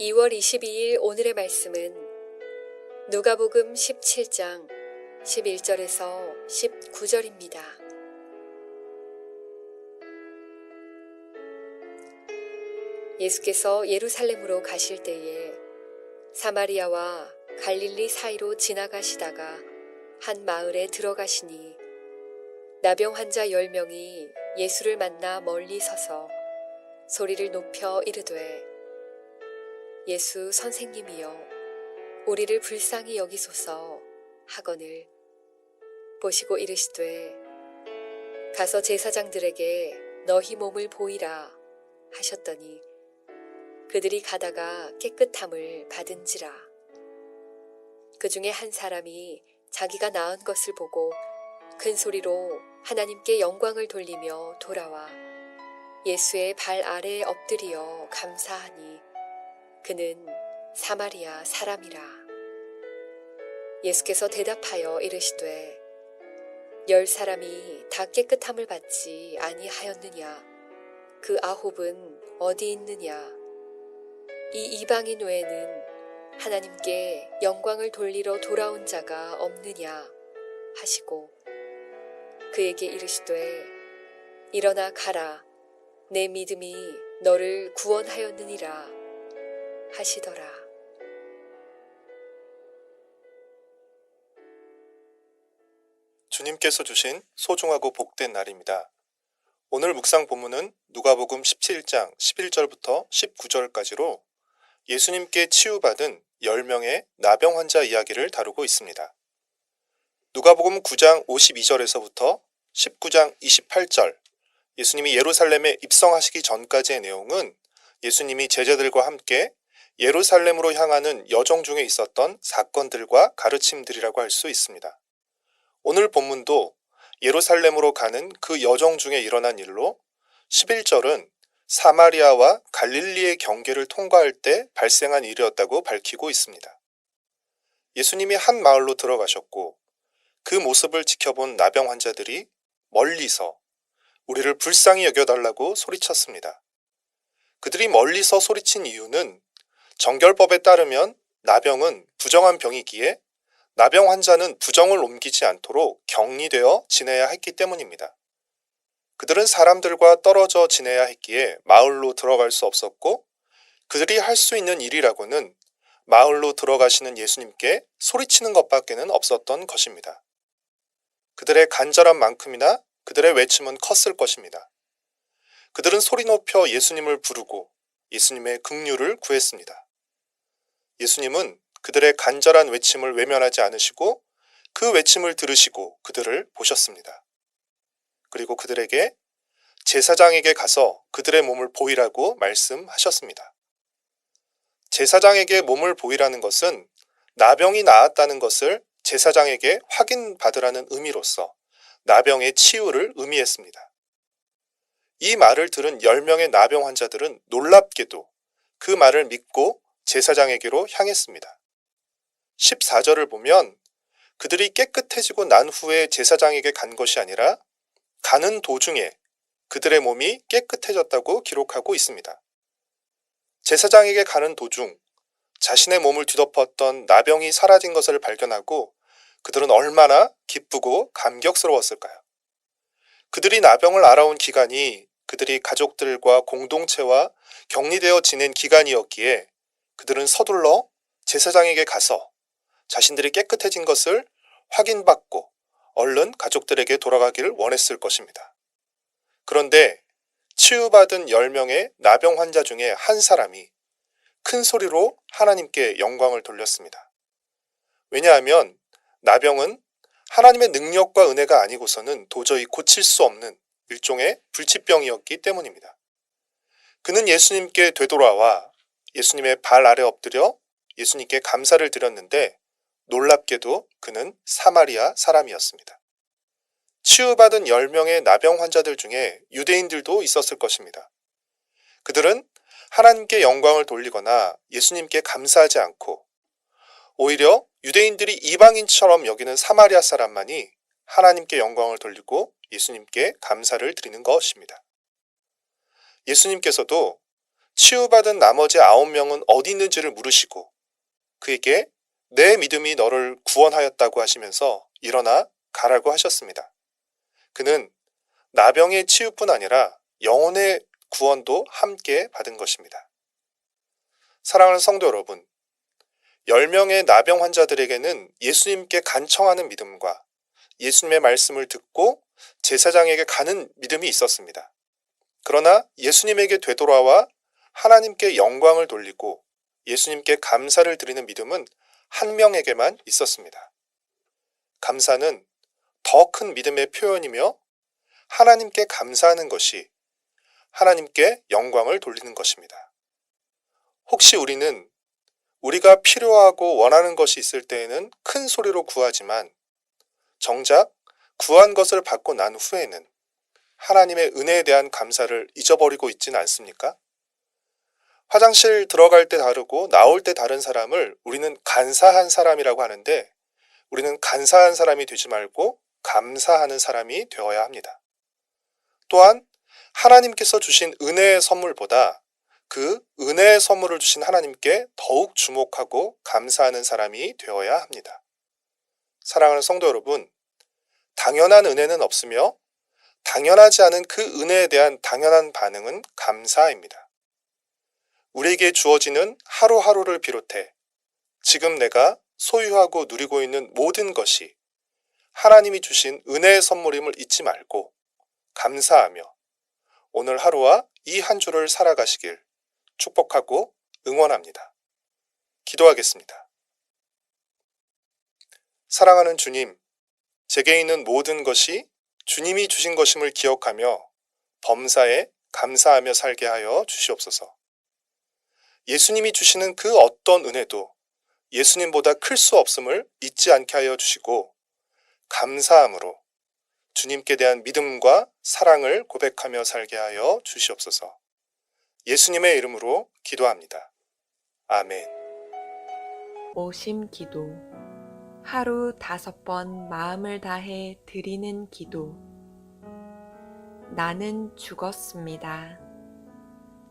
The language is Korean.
2월 22일 오늘의 말씀은 누가복음 17장 11절에서 19절입니다. 예수께서 예루살렘으로 가실 때에 사마리아와 갈릴리 사이로 지나가시다가 한 마을에 들어가시니 나병 환자 10명이 예수를 만나 멀리 서서 소리를 높여 이르되 예수 선생님이여 우리를 불쌍히 여기소서 하거늘 보시고 이르시되 가서 제사장들에게 너희 몸을 보이라 하셨더니 그들이 가다가 깨끗함을 받은지라. 그 중에 한 사람이 자기가 나은 것을 보고 큰 소리로 하나님께 영광을 돌리며 돌아와 예수의 발 아래에 엎드리어 감사하니 그는 사마리아 사람이라. 예수께서 대답하여 이르시되 열 사람이 다 깨끗함을 받지 아니하였느냐? 그 아홉은 어디 있느냐? 이 이방인 외에는 하나님께 영광을 돌리러 돌아온 자가 없느냐? 하시고 그에게 이르시되 일어나 가라 내 믿음이 너를 구원하였느니라 하시더라. 주님께서 주신 소중하고 복된 날입니다. 오늘 묵상 본문은 누가복음 17장 11절부터 19절까지로 예수님께 치유받은 10명의 나병 환자 이야기를 다루고 있습니다. 누가복음 9장 52절에서부터 19장 28절 예수님이 예루살렘에 입성하시기 전까지의 내용은 예수님이 제자들과 함께 예루살렘으로 향하는 여정 중에 있었던 사건들과 가르침들이라고 할 수 있습니다. 오늘 본문도 예루살렘으로 가는 그 여정 중에 일어난 일로 11절은 사마리아와 갈릴리의 경계를 통과할 때 발생한 일이었다고 밝히고 있습니다. 예수님이 한 마을로 들어가셨고 그 모습을 지켜본 나병 환자들이 멀리서 우리를 불쌍히 여겨달라고 소리쳤습니다. 그들이 멀리서 소리친 이유는 정결법에 따르면 나병은 부정한 병이기에 나병 환자는 부정을 옮기지 않도록 격리되어 지내야 했기 때문입니다. 그들은 사람들과 떨어져 지내야 했기에 마을로 들어갈 수 없었고 그들이 할 수 있는 일이라고는 마을로 들어가시는 예수님께 소리치는 것밖에는 없었던 것입니다. 그들의 간절한 만큼이나 그들의 외침은 컸을 것입니다. 그들은 소리 높여 예수님을 부르고 예수님의 긍휼을 구했습니다. 예수님은 그들의 간절한 외침을 외면하지 않으시고 그 외침을 들으시고 그들을 보셨습니다. 그리고 그들에게 제사장에게 가서 그들의 몸을 보이라고 말씀하셨습니다. 제사장에게 몸을 보이라는 것은 나병이 나았다는 것을 제사장에게 확인받으라는 의미로서 나병의 치유를 의미했습니다. 이 말을 들은 10명의 나병 환자들은 놀랍게도 그 말을 믿고 제사장에게로 향했습니다. 14절을 보면 그들이 깨끗해지고 난 후에 제사장에게 간 것이 아니라 가는 도중에 그들의 몸이 깨끗해졌다고 기록하고 있습니다. 제사장에게 가는 도중 자신의 몸을 뒤덮었던 나병이 사라진 것을 발견하고 그들은 얼마나 기쁘고 감격스러웠을까요? 그들이 나병을 알아온 기간이 그들이 가족들과 공동체와 격리되어 지낸 기간이었기에 그들은 서둘러 제사장에게 가서 자신들이 깨끗해진 것을 확인받고 얼른 가족들에게 돌아가기를 원했을 것입니다. 그런데 치유받은 10명의 나병 환자 중에 한 사람이 큰 소리로 하나님께 영광을 돌렸습니다. 왜냐하면 나병은 하나님의 능력과 은혜가 아니고서는 도저히 고칠 수 없는 일종의 불치병이었기 때문입니다. 그는 예수님께 되돌아와 예수님의 발 아래 엎드려 예수님께 감사를 드렸는데 놀랍게도 그는 사마리아 사람이었습니다. 치유받은 10명의 나병 환자들 중에 유대인들도 있었을 것입니다. 그들은 하나님께 영광을 돌리거나 예수님께 감사하지 않고 오히려 유대인들이 이방인처럼 여기는 사마리아 사람만이 하나님께 영광을 돌리고 예수님께 감사를 드리는 것입니다. 예수님께서도 치유받은 나머지 아홉 명은 어디 있는지를 물으시고 그에게 내 믿음이 너를 구원하였다고 하시면서 일어나 가라고 하셨습니다. 그는 나병의 치유뿐 아니라 영혼의 구원도 함께 받은 것입니다. 사랑하는 성도 여러분, 10명의 나병 환자들에게는 예수님께 간청하는 믿음과 예수님의 말씀을 듣고 제사장에게 가는 믿음이 있었습니다. 그러나 예수님에게 되돌아와 하나님께 영광을 돌리고 예수님께 감사를 드리는 믿음은 한 명에게만 있었습니다. 감사는 더 큰 믿음의 표현이며 하나님께 감사하는 것이 하나님께 영광을 돌리는 것입니다. 혹시 우리는 우리가 필요하고 원하는 것이 있을 때에는 큰 소리로 구하지만 정작 구한 것을 받고 난 후에는 하나님의 은혜에 대한 감사를 잊어버리고 있지는 않습니까? 화장실 들어갈 때 다르고 나올 때 다른 사람을 우리는 간사한 사람이라고 하는데 우리는 간사한 사람이 되지 말고 감사하는 사람이 되어야 합니다. 또한 하나님께서 주신 은혜의 선물보다 그 은혜의 선물을 주신 하나님께 더욱 주목하고 감사하는 사람이 되어야 합니다. 사랑하는 성도 여러분, 당연한 은혜는 없으며 당연하지 않은 그 은혜에 대한 당연한 반응은 감사입니다. 우리에게 주어지는 하루하루를 비롯해 지금 내가 소유하고 누리고 있는 모든 것이 하나님이 주신 은혜의 선물임을 잊지 말고 감사하며 오늘 하루와 이 한 주를 살아가시길 축복하고 응원합니다. 기도하겠습니다. 사랑하는 주님, 제게 있는 모든 것이 주님이 주신 것임을 기억하며 범사에 감사하며 살게 하여 주시옵소서. 예수님이 주시는 그 어떤 은혜도 예수님보다 클 수 없음을 잊지 않게 하여 주시고 감사함으로 주님께 대한 믿음과 사랑을 고백하며 살게 하여 주시옵소서. 예수님의 이름으로 기도합니다. 아멘. 오심 기도. 하루 다섯 번 마음을 다해 드리는 기도. 나는 죽었습니다.